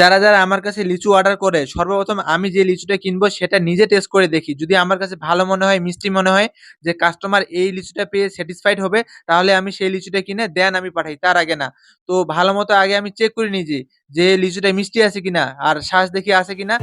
যারা, যারা আমার কাছে লিচু অর্ডার করে সর্বপ্রথম আমি যে লিচুটা কিনবো সেটা নিজে টেস্ট করে দেখি। যদি আমার কাছে ভালো মনে হয়, মিষ্টি মনে হয় যে কাস্টমার এই লিচুটা পেয়ে স্যাটিসফাইড হবে তাহলে আমি সেই লিচুটা কিনে দেন আমি পাঠাই, তার আগে না। তো ভালো মতো আগে আমি চেক করে নিই যে, লিচুটা মিষ্টি আছে কিনা আর শ্বাস দেখি আছে কিনা।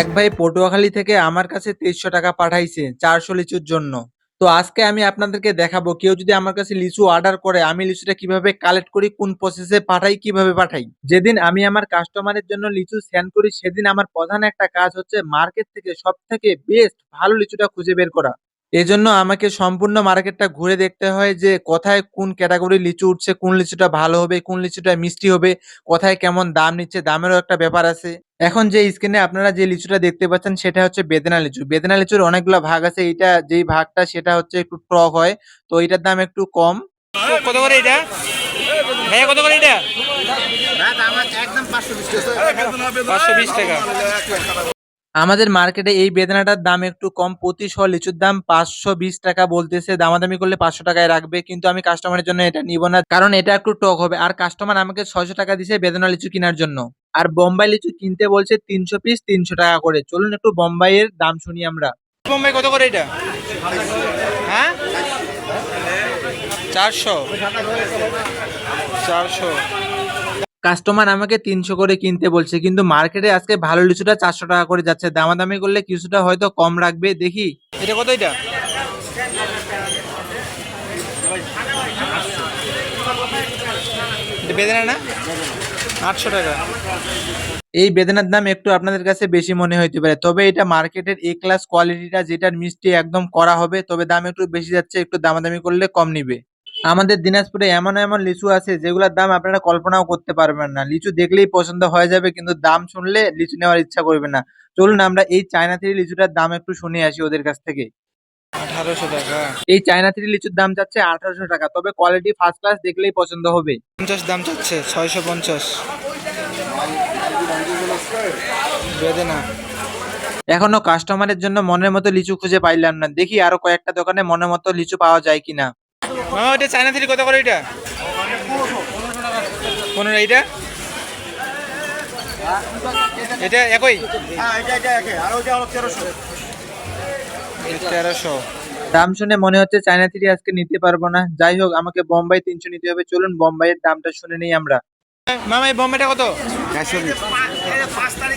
এক ভাই পটুয়াখালী থেকে আমার কাছে ৳২৩০০ পাঠাইছে ৪০০ লিচুর জন্য। তো আজকে আমি আপনাদেরকে দেখাবো কেউ যদি আমার কাছে লিচু অর্ডার করে আমি লিচুটা কীভাবে কালেক্ট করি, কোন প্রসেসে পাঠাই, কীভাবে পাঠাই। যেদিন আমি আমার কাস্টমারের জন্য লিচু সেন্ড করি সেদিন আমার প্রধান একটা কাজ হচ্ছে মার্কেট থেকে সব থেকে বেস্ট ভালো লিচুটা খুঁজে বের করা। এজন্য আমাকে সম্পূর্ণ মার্কেটটা ঘুরে দেখতে হয় যে কোথায় কোন ক্যাটাগরি লিচু উঠছে, কোন লিচুটা ভালো হবে, কোন লিচুটা মিষ্টি হবে, কোথায় কেমন দাম নিচ্ছে, দামেরও একটা ব্যাপার আছে। এখন যে স্ক্রিনে আপনারা যে লিচুটা দেখতে পাচ্ছেন সেটা হচ্ছে বেদনা লিচু। বেদনা লিচুর অনেকগুলা ভাগ আছে। এইটা যেই ভাগটা সেটা হচ্ছে একটু টক হয়। তো এটার দাম একটু কম। কত করে এটা ভাইয়া কত করে এটা পাঁচশো বিশ টাকা আমাদের মার্কেটে এই বেদানাটার দাম একটু কম। প্রতি শ লিচুর দাম ৳৫২০ বলতেছে। দামাদামি করলে ৳৫০০ টাকায় রাখবে। কিন্তু আমি কাস্টমারের জন্য এটা নিব না। কারণ এটা একটু টক হবে। আর কাস্টমার আমাকে ৳৬০০ দিছে বেদানা লিচু কেনার জন্য। আর বোম্বাই লিচু কিনতে বলছে ৩০০ পিস ৳৩০০ করে। চলুন একটু বোম্বাইয়ের দাম শুনি আমরা। বোম্বাই কত করে এটা হ্যাঁ চারশো চারশো কাস্টমার আমাকে ৩০০ করে কিনতে বলছে। কিন্তু মার্কেটে আজকে ভালো লিচুটা ৳৪০০ করে যাচ্ছে। দামাদামি করলে কিছুটা হয়তো কম রাখবে। দেখি। এটা কত এটা এটা না আটশো টাকা এই বেদনার দাম একটু আপনাদের কাছে বেশি মনে হইতে পারে। তবে এটা মার্কেটের এ ক্লাস কোয়ালিটিটা যেটার মিষ্টি একদম করা হবে। তবে দাম একটু বেশি যাচ্ছে। একটু দামাদামি করলে কম নিবে। আমাদের দিনাজপুরে এমন, এমন লিচু আছে যেগুলার দাম আপনারা কল্পনাও করতে পারবেন না। লিচু দেখলেই পছন্দ হয়ে যাবে কিন্তু দাম শুনলে লিচু নেওয়ার ইচ্ছা করবে না। চলুন আমরা এই চায়না থ্রি লিচুটার দাম একটু শুনে আসি ওদের কাছ থেকে। আঠারোশো টাকা এই চায়না থ্রি লিচুর দাম যাচ্ছে ৳১৮০০ তবে কোয়ালিটি ফার্স্ট ক্লাস দেখলেই পছন্দ হবে। পঞ্চাশ দাম চাচ্ছে ছয়শো পঞ্চাশ বেদেনা এখনও কাস্টমারের জন্য মনের মতো লিচু খুঁজে পাইলাম না। দেখি আরও কয়েকটা দোকানে মনের মতো লিচু পাওয়া যায় কিনা। মামা ওইটা চায়না থ্রি কত করে এটা? পনেরো এইটা এটা একই? তেরোশো। দাম শুনে মনে হচ্ছে চায়না থ্রি আজকে নিতে পারব না। যাই হোক আমাকে বোম্বাই ৩০০ নিতে হবে। চলুন বোম্বাইয়ের দামটা শুনে নেই আমরা। মামা এই বোম্বেটা কত?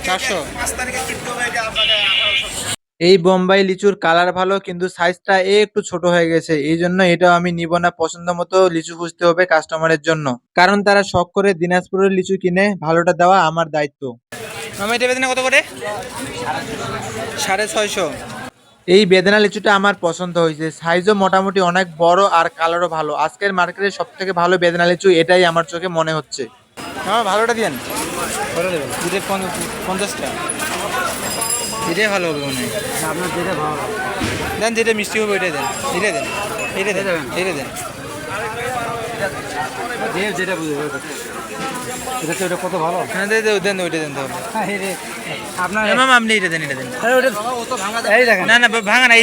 চারশো। এই বোম্বাই লিচুর কালার ভালো কিন্তু সাইজটা একটু ছোট হয়ে গেছে। এই জন্য এটাও আমি নিব না। পছন্দ মতো লিচু খুঁজতে হবে কাস্টমারের জন্য। কারণ তারা শখ করে দিনাজপুরের লিচু কিনে ভালোটা দেওয়া আমার দায়িত্ব। মামা এটা বেদেনা কত করে সাড়ে ছয়শো এই বেদনা লিচুটা আমার পছন্দ হয়েছে। সাইজও মোটামুটি অনেক বড় আর কালারও ভালো। আজকের মার্কেটে সব থেকে ভালো বেদনা লিচু এটাই আমার চোখে মনে হচ্ছে। মামা ভালোটা দিয়েন পঞ্চাশটা এটাই ভালো হবে মনে হয়। আপনার যেটা ভালো দেন যেটা মিষ্টি হবে ওইটাই দেন। এটা দেন এটা দেন এটা দেন। যেটা বুঝবে এটা তো ওটা কত ভালো? হ্যাঁ দেন দেন দেন ওইটা দেন তাহলে। আপনার মামা আপনি এটা দেন এটা দেন। ওটা এই দেখেন। না না ভাঙা না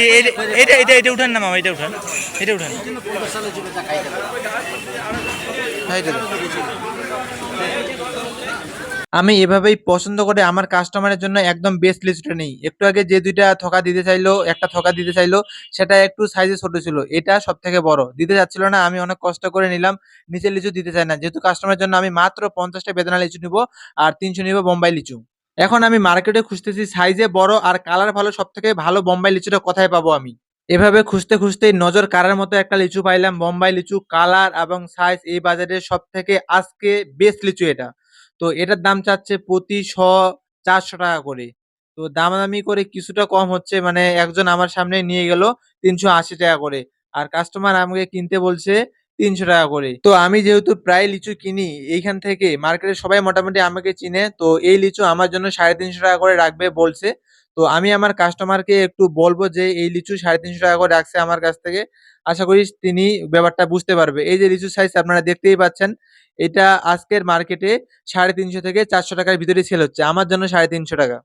এটা এটা এটা উঠান না মামা এটা উঠান। এটা উঠান। হ্যাঁ এটা দেন। আমি এভাবেই পছন্দ করে আমার কাস্টমারের জন্য একদম বেস্ট লিচুটা নেই। একটু আগে যে দুইটা থকা দিতে চাইলো, একটা থকা দিতে চাইলো সেটা একটু সাইজে ছোট ছিল। এটা সব থেকে বড়। দিতে চাচ্ছিল না। আমি অনেক কষ্ট করে নিলাম। নিচের লিচু দিতে চাই না। যেহেতু কাস্টমারের জন্য আমি মাত্র ৫০ টা বেদানা লিচু নিবো আর ৩০০ নিবো বোম্বাই লিচু। এখন আমি মার্কেটে খুঁজতেছি সাইজে বড় আর কালার ভালো সবথেকে ভালো বোম্বাই লিচুটা কোথায় পাবো আমি? এভাবে খুঁজতে, খুঁজতেই নজর কাড়ার মতো একটা লিচু পাইলাম। বোম্বাই লিচু কালার এবং সাইজ এই বাজারের সবথেকে আজকে বেস্ট লিচু এটা। তো এটার দাম চাচ্ছে প্রতি শ ৳৪০০ করে। তো দামাদামি করে কিছুটা কম হচ্ছে মানে একজন আমার সামনে নিয়ে গেল ৳৩৮০ করে। আর কাস্টমার আমাকে কিনতে বলছে ৳৩০০ করে। তো আমি যেহেতু প্রায় লিচু কিনি এইখান থেকে মার্কেটের সবাই মোটামুটি আমাকে চিনে। তো এই লিচু আমার জন্য ৳৩৫০ করে রাখবে বলছে। তো আমি আমার কাস্টমারকে একটু বলব যে এই লিচু ৳৩৫০ করে রাখছে আমার কাছ থেকে। আশা করি তিনি ব্যাপারটা বুঝতে পারবে। এই যে লিচুর সাইজ আপনারা দেখতেই পাচ্ছেন। এটা আজকের মার্কেটে ৳৩৫০ থেকে চারশো টাকার ভিতরে সেল হচ্ছে। আমার জন্য ৳৩৫০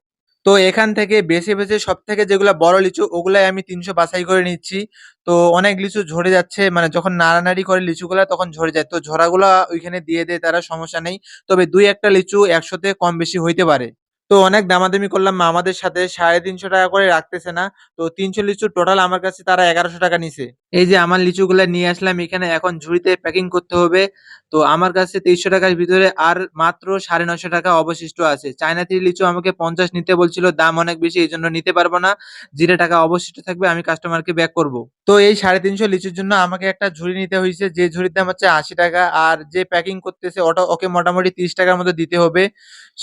তো এখান থেকে বেছে বেছে সব থেকে যেগুলা বড় লিচু, ওগুলাই আমি তিনশো বাছাই করে নিচ্ছি তো অনেক লিচু ঝরে যাচ্ছে মানে যখন নাড়ানাড়ি করে লিচুগুলা তখন ঝরে যায় তো ঝরাগুলা ওইখানে দিয়ে দেয়, তারা সমস্যা নেই তবে দুই একটা লিচু একশোতে কম বেশি হইতে পারে তো অনেক দামাদামি করলাম মামাদের সাথে সাড়ে তিনশো টাকা করে রাখতেছে না। তো তিনশো লিচু টোটাল আমার কাছে তারা এগারোশো টাকা নিছে। এই যে আমার লিচুগুলা নিয়ে আসলাম, এখানে এখন ঝুড়িতে প্যাকিং করতে হবে। তো আমার কাছে তেইশশো টাকার ভিতরে আর মাত্র সাড়ে নশো টাকা অবশিষ্ট আছে। চায়না থ্রি লিচু আমাকে পঞ্চাশ নিতে বলছিল, দাম অনেক বেশি, এই জন্য নিতে পারব না। জিরে টাকা অবশিষ্ট থাকবে আমি কাস্টমারকে ব্যাক করব। তো এই সাড়ে তিনশো লিচুর জন্য আমাকে একটা ঝুড়ি নিতে হয়েছে যে ঝুড়ির দাম হচ্ছে আশি টাকা আর যে প্যাকিং করতেছে, ওটা ওকে মোটামুটি তিরিশ টাকার মতো দিতে হবে।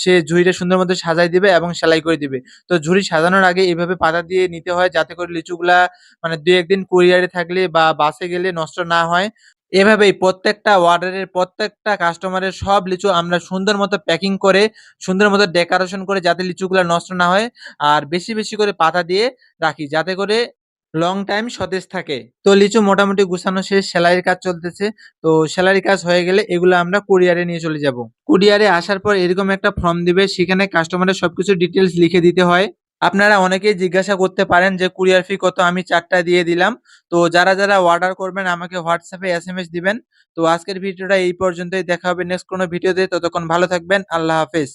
সে ঝুড়িটা সুন্দর মতো সাজাই দিবে এবং সেলাই করে দিবে। তো ঝুড়ি সাজানোর আগে এভাবে পাতা দিয়ে নিতে হয় যাতে করে লিচুগুলা মানে দু একদিন কুরিয়ারে থাকলে বা বাসে গেলে নষ্ট না হয়। এভাবেই প্রত্যেকটা ওয়ার্ডারের প্রত্যেকটা কাস্টমারের সব লিচু আমরা সুন্দর মতো প্যাকিং করে, সুন্দর মতো ডেকোরেশন করে যাতে লিচুগুলা নষ্ট না হয়, আর বেশি বেশি করে পাতা দিয়ে রাখি। যাতে করে লং টাইম সতেজ থাকে। তো লিচু মোটামুটি গুছানো শেষ, সেলাইয়ের কাজ চলতেছে। তো সেলাইয়ের কাজ হয়ে গেলে এগুলো আমরা কুরিয়ারে নিয়ে চলে যাব। কুরিয়ারে আসার পর এরকম একটা ফর্ম দিবে, সেখানে কাস্টমারের সবকিছু ডিটেলস লিখে দিতে হয়। আপনারা অনেকেই জিজ্ঞাসা করতে পারেন যে কুরিয়ার ফি কত, আমি চারটা দিয়ে দিলাম। তো যারা যারা অর্ডার করবেন, আমাকে হোয়াটসঅ্যাপে এস এম এস দিবেন। তো আজকের ভিডিওটা এই পর্যন্তই। দেখা হবে নেক্সট কোনো ভিডিওতে। ততক্ষণ ভালো থাকবেন। আল্লাহ হাফেজ।